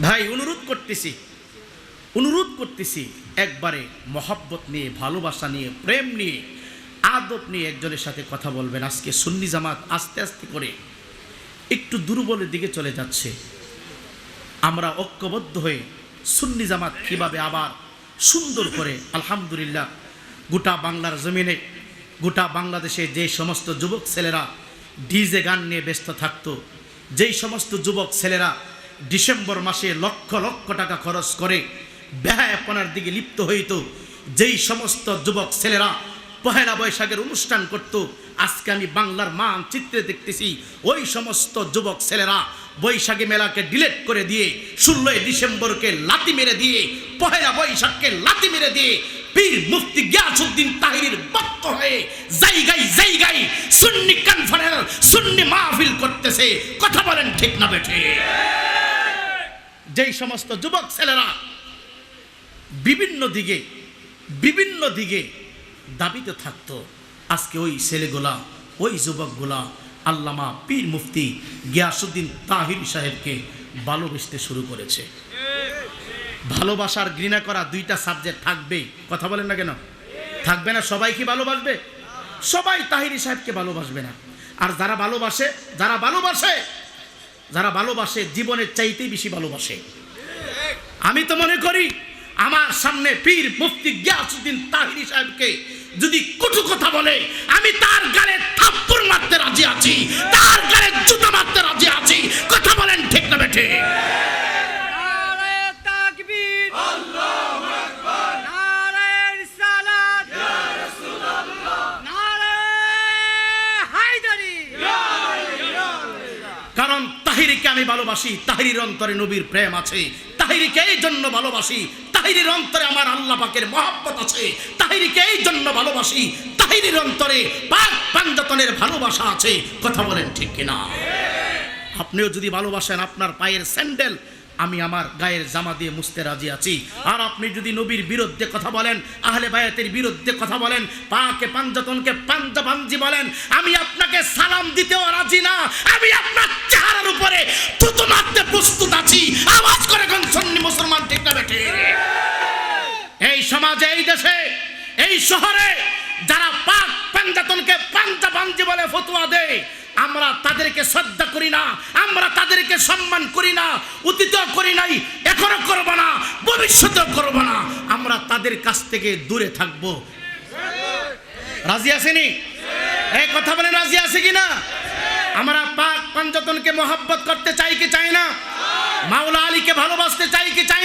ভাই, অনুরোধ করতেছি। অনুরোধ করতেছি একবারে মহাব্বত নিয়ে, ভালোবাসা নিয়ে, প্রেম নিয়ে, আদব নিয়ে একজনের সাথে কথা বলবেন। আজকে সুন্নি জামাত আস্তে আস্তে করে একটু দুর্বলের দিকে চলে যাচ্ছে। আমরা ঐক্যবদ্ধ হয়ে সুন্নি জামাত কীভাবে আবার সুন্দর করে, আলহামদুলিল্লাহ, গোটা বাংলার জমিনে, গোটা বাংলাদেশে যে সমস্ত যুবক ছেলেরা ডিজে গান নিয়ে ব্যস্ত থাকতো, যেই সমস্ত যুবক ছেলেরা ডিসেম্বর মাসে লক্ষ লক্ষ টাকা খরচ করে ব্যয়াপনার দিকে লিপ্ত হইত। যেই সমস্ত যুবক ছেলেরা পহেলা বৈশাখের অনুষ্ঠান করত, আজকে আমি বাংলার মানচিত্রে দেখতেছি, ওই সমস্ত যুবক ছেলেরা বৈশাখী মেলাকে ডিলেট করে দিয়ে, ষোলোই ডিসেম্বরকে লাতি মেরে দিয়ে, পহেলা বৈশাখকে লাতি মেরে দিয়ে, পীর মুফতি গিয়াসুদ্দিন তাহিরির বক্ত হয়ে জায়গায় জায়গায় সুন্নি কনফারেন্স সুন্নি মাহফিল করতেছে। কথা বলেন ঠিক না বেঠে। যেই সমস্ত যুবক ছেলেরা বিভিন্ন দিকে বিভিন্ন দিকে দাবিতে থাকতো, আজকে ওই ছেলেগুলা, ওই যুবকগুলা আল্লামা পীর মুফতি গিয়াসুদ্দিন তাহির সাহেবকে ভালোবেসতে শুরু করেছে। ভালোবাসার ঘৃণা করা দুইটা সাবজেক্ট থাকবেই। কথা বলেন না কেন? থাকবে না, সবাই কি ভালোবাসবে? সবাই তাহিরি সাহেবকে ভালোবাসবে না। আর যারা ভালোবাসে যারা ভালোবাসে যারা ভালোবাসে, জীবনের চাইতেই বেশি ভালোবাসে। আমি তো মনে করি, আমার সামনে পীর মুফতি গিয়াসুদ্দিন তাহিরি সাহেবকে যদি কটু কথা বলে, আমি তার গালে থাপ্পড় কারণ তাহিরিকে আমি ভালোবাসি, তাহিরির অন্তরে নবীর প্রেম আছে। তাহিরিকে এই জন্য ভালোবাসি, তাহিরির অন্তরে আমার আল্লাহ পাকের মহাব্বত আছে। তাহিরিকে এই জন্য ভালোবাসি, তাহিরির অন্তরে পাক পাঞ্জতনের ভালোবাসা আছে। কথা বলেন ঠিক কিনা? আপনিও যদি ভালোবাসেন আপনার পায়ের স্যান্ডেল, আমি আমার গায়ের জামা দিয়ে মুছতে রাজি আছি। আর আপনি যদি নবীর বিরুদ্ধে কথা বলেন, আহলে বায়াতের বিরুদ্ধে কথা বলেন, পাকে পাঞ্জাতনকে পাঞ্জাবাঞ্জি বলেন, আমি আপনাকে সালাম দিতেও রাজি না, আমি আপনার এই শহরে যারা পাক পাঞ্জাতনকে পাঞ্জাবাঞ্জি বলে ফতোয়া দেয়, আমরা তাদেরকে শ্রদ্ধা করি না, আমরা তাদেরকে সম্মান করি না, অতীতেও করি নাই, এখনও করব না, ভবিষ্যতেও করব না, আমরা তাদের কাছ থেকে দূরে থাকব। রাজি আসেনি এই কথা বলে রাজি আছে কি না আমরা পাক পাঞ্জাতনকে মোহাব্বত করতে চাই কি চাই না? মাওলা আলীকে ভালোবাসতে চাই কি চাই